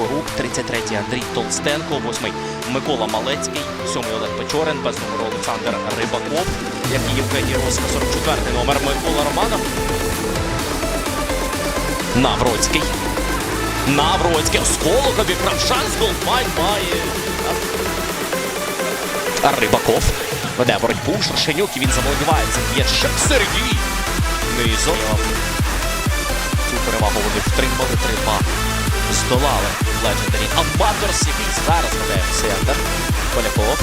Федорук, 33-й Андрій Толстенко, 8-й Микола Малецький, 7-й Олег Печорин, без номеру Олександр Рибаков, як і Євгеній Росик, 44-й номер Микола Романов. Навроцький. Навроцький. Осколкові Кравшанськ Голдмайн має. Рибаков. Веде боротьбу. Шершенюк і він заволодівається. Є ще Сергій. Низом. Цю перевагу вони втримали 3-2. Здолали Legendary Аматорс, який зараз веде в. Поляков.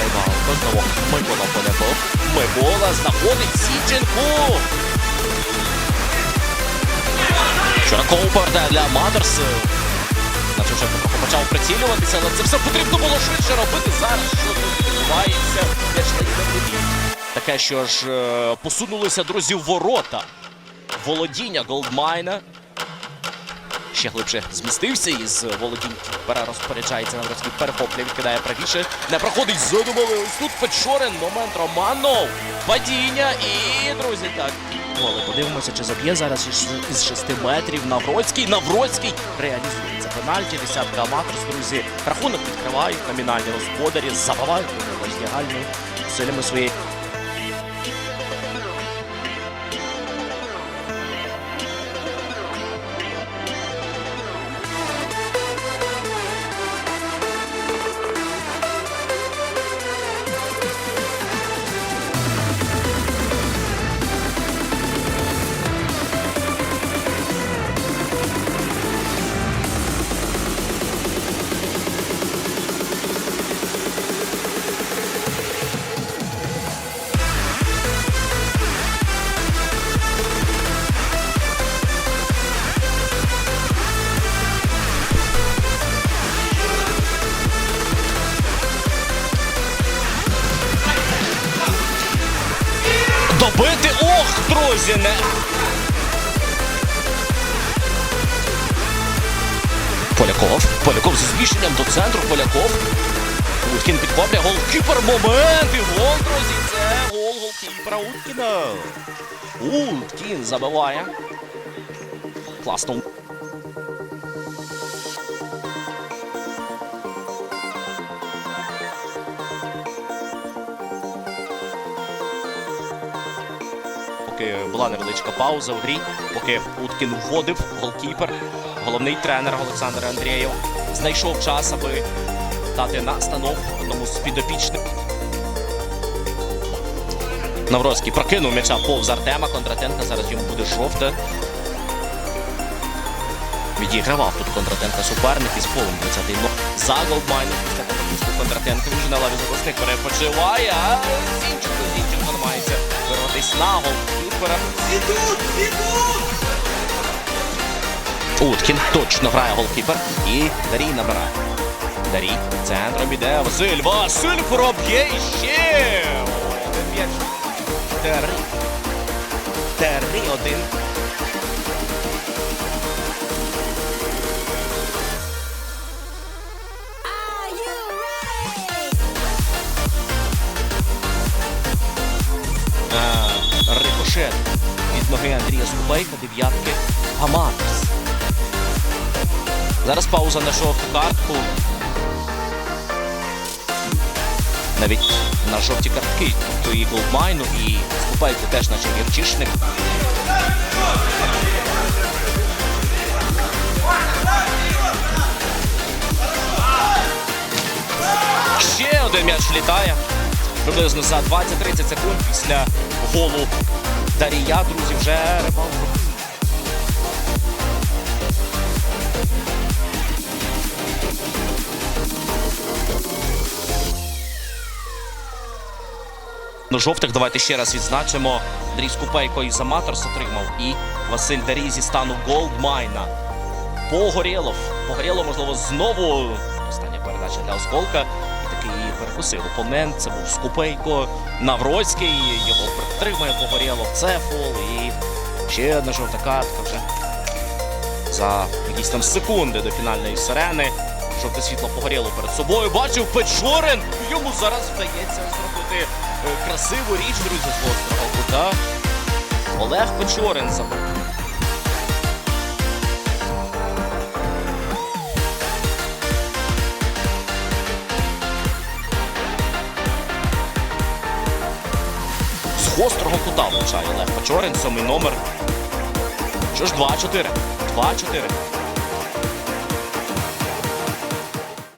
Рибалко. Знову Микола Поляков. Микола знаходить Січенку. Чураков повертає для Аматорс. Наче вже почав прицілюватися, але це все потрібно було швидше робити зараз. Що тут відбувається? На Євгенії. Таке, що ж е, посунулися, друзі, в ворота. Володіння Голдмайна. Ще глибше змістився із володінь. Перерозпоряджається на Навроцький, перехоплює, відкидає правіше. Не проходить задумали. Ось тут Печорин. Момент Романов. Падіння. І, друзі, так. Голи. Подивимося, чи заб'є зараз із- із 6 метрів. Навроцький. Навроцький реалізується. Пенальті, десятка аматорс, друзі. Рахунок відкривають номінальні господарі. Забивають вони роздягальною силями своєї. Добити! Ох, друзі! Не... Поляков. Поляков зі збільшенням до центру. Поляков. Уткін підхоплює. Голкіпер. Момент. І гол, друзі. Це гол голкіпера Уткіна. Уткін забиває. Класно. Поки була невеличка пауза в грі, поки Уткін вводив голкіпер, головний тренер Олександр Андрієв знайшов час, аби дати настанов одному з підопічних. Навроцький прокинув м'яча повз Артема Кондратенка. Зараз йому буде жовте. Відігравав тут Кондратенка суперник із полем 20-й но за голдмайном після Кондратенка вже на лаві запасних перепочиває, а Зінченко, намагається вирватися на голкіпера. Уткін точно грає голкіпер і Дарій набирає. Дарій центром іде Василь. Василь проб'є іще. М'яч. Три. Три один. Ноги Андрія Скубейка, дев'ятки Гаматис. Зараз пауза на жовту картку. Навіть на жовті картки, тобто і Голдмайну, і Скубейку теж наче гірчишник. Ще один м'яч влітає. Приблизно за 20-30 секунд після голу Дарія, друзі, вже рибалку. На жовтих давайте ще раз відзначимо. Андрій Скупейко із Аматорс отримав і Василь Дарій зі стану Голдмайна. Погорєлов. Погорєлов, можливо, знову остання передача для Осколка. І перекусив опонент. Це був Скупейко. Навроцький. Його підтримує Погорєлов. Це фол. І ще одна жовта картка вже. За якісь там секунди до фінальної сирени. Жовте світло погоріло перед собою. Бачив Печорин. Йому зараз вдається зробити е, красиву річ, друзі, з гострого. Олег Печорин забив. Гострого кута влучає Олег Печорин, сьомий номер. Що ж, 2-4. 2-4.